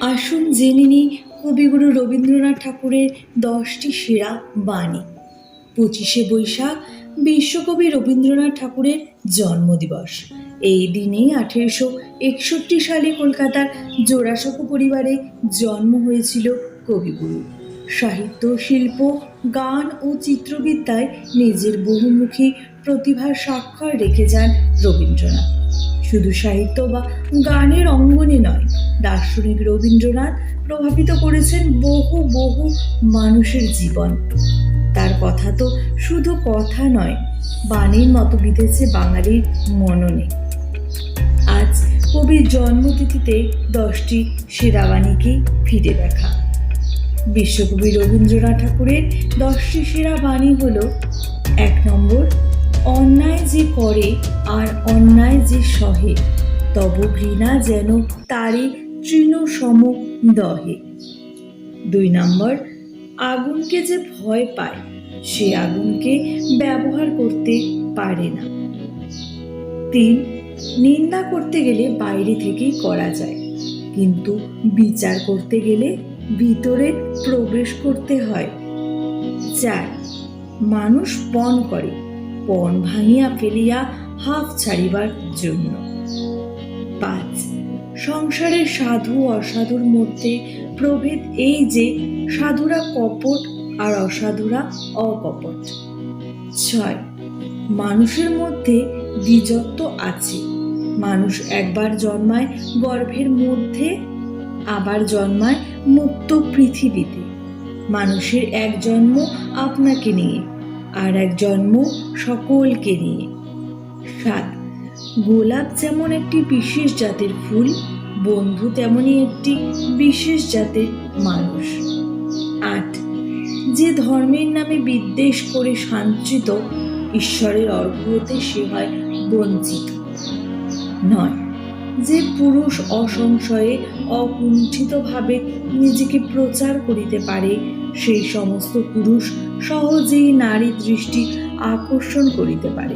আসুন জেনে নিই কবিগুরু রবীন্দ্রনাথ ঠাকুরের দশটি সেরা বাণী। পঁচিশে বৈশাখ বিশ্বকবি রবীন্দ্রনাথ ঠাকুরের জন্মদিবস। এই দিনে আঠেরোশো একষট্টি সালে কলকাতার জোড়াসাঁকো পরিবারে জন্ম হয়েছিল কবিগুরু। সাহিত্য, শিল্প, গান ও চিত্রবিদ্যায় নিজের বহুমুখী প্রতিভার স্বাক্ষর রেখে যান রবীন্দ্রনাথ। শুধু সাহিত্য বা গানের অঙ্গনে নয়, দার্শনিক রবীন্দ্রনাথ প্রভাবিত করেছেন বহু বহু মানুষের জীবন। তার কথা তো শুধু কথা নয়, বাণীর মতো বিঁধেছে বাঙালির মননে। আজ কবির জন্মতিথিতে দশটি সেরাবাণীকে ফিরে দেখা। বিশ্বকবি রবীন্দ্রনাথ ঠাকুরের দশটি সেরা বাণী হল এক নম্বর, অন্যায় যে করে আর অন্যায় যে সহে, তব ঘৃণা যেন তারে তৃণ সম দহে। দুই নম্বর, আগুনকে যে ভয় পায়, সে আগুনকে ব্যবহার করতে পারে না। তিন, নিন্দা করতে গেলে বাইরে থেকেই করা যায়, কিন্তু বিচার করতে গেলে ভিতরে প্রবেশ করতে হয়। চার, মানুষ পণ করে। পণ ভাঙিয়া ফেলিয়া হাফ ছাড়িবার জন্য। পাঁচ সংসারের সাধু অসাধুর মধ্যে প্রভেদ এই যে, সাধুরা কপট আর অসাধুরা অকপট। ছয়, মানুষের মধ্যে দ্বিজত্ব আছে। মানুষ একবার জন্মায় গর্ভের মধ্যে আবার জন্মায় মুক্ত পৃথিবীতে। মানুষের এক জন্ম আপনাকে নিয়ে, আর এক জন্ম সকলকে নিয়ে। সাত, গোলাপ যেমন একটি বিশেষ জাতের ফুল, বন্ধু তেমনই একটি বিশেষ জাতের মানুষ। আট, যে ধর্মের নামে বিদ্বেষ করে সঞ্চিত ঈশ্বরের অর্ঘ্যতে সে হয় বঞ্চিত। নয় যে পুরুষ অসংশয়ে অকুণ্ঠিতভাবে নিজেকে প্রচার করিতে পারে, সেই সমস্ত পুরুষ সহজেই নারী দৃষ্টি আকর্ষণ করিতে পারে।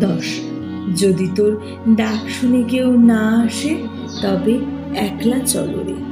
দশ, যদি তোর ডাক শুনে কেউ না আসে, তবে একলা চলো রে।